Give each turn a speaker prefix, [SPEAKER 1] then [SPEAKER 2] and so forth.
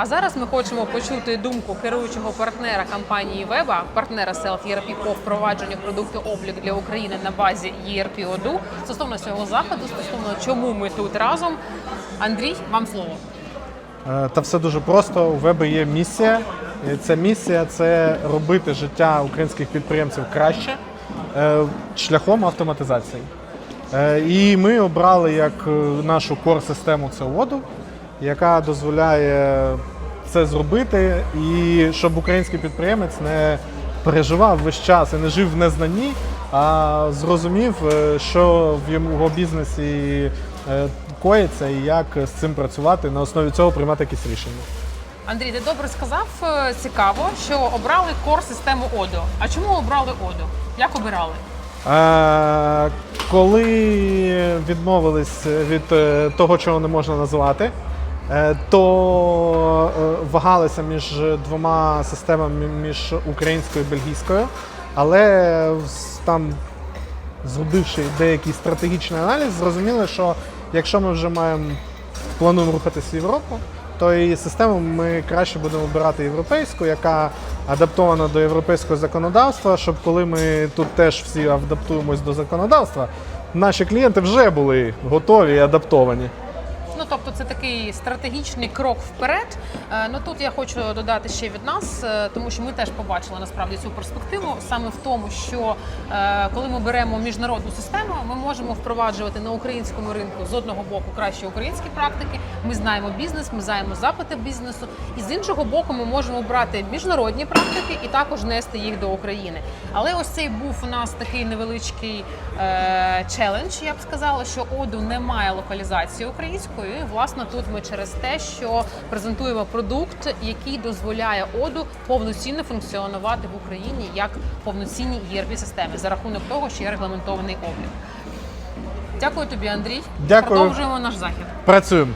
[SPEAKER 1] А зараз ми хочемо почути думку керуючого партнера компанії Веба, партнера Self ERP по впровадженню продукту облік для України на базі ERP ОДУ стосовно цього заходу, стосовно чому ми тут разом. Андрій, вам слово.
[SPEAKER 2] Е, Та все дуже просто. У Веби є місія. І ця місія це робити життя українських підприємців краще е, шляхом автоматизації. Е, І ми обрали як нашу кор-систему це воду, яка дозволяє це зробити, і щоб український підприємець не переживав весь час і не жив в незнанні, а зрозумів, е, що в його бізнесі е, коїться і як з цим працювати, на основі цього приймати якісь рішення.
[SPEAKER 1] Андрій, ти добре сказав. Е, Цікаво, що обрали кор систему ОДО. А чому обрали ОДО? Як обирали?
[SPEAKER 2] Е, коли відмовились від того, чого не можна називати, е, то е, вагалися між двома системами, між українською і бельгійською, але там, зробивши деякий стратегічний аналіз, зрозуміли, що якщо ми вже маємо плануємо рухатися в Європу, то і систему ми краще будемо обирати європейську, яка адаптована до європейського законодавства, щоб коли ми тут теж всі адаптуємось до законодавства, наші клієнти вже були готові і адаптовані.
[SPEAKER 1] Це такий стратегічний крок вперед. Е, Ну тут я хочу додати ще від нас, е, тому що ми теж побачили насправді цю перспективу саме в тому, що е, коли ми беремо міжнародну систему, ми можемо впроваджувати на українському ринку з одного боку кращі українські практики. Ми знаємо бізнес, ми знаємо запити бізнесу, і з іншого боку, ми можемо брати міжнародні практики і також нести їх до України. Але ось цей був у нас такий невеличкий челендж, я б сказала, що оду не має локалізації української. І, власне, тут ми через те, що презентуємо продукт, який дозволяє оду повноцінно функціонувати в Україні як повноцінній erp системі за рахунок того, що є регламентований облік. Дякую тобі, Андрій.
[SPEAKER 2] Дякую.
[SPEAKER 1] Продовжуємо наш захід.
[SPEAKER 2] Працюємо.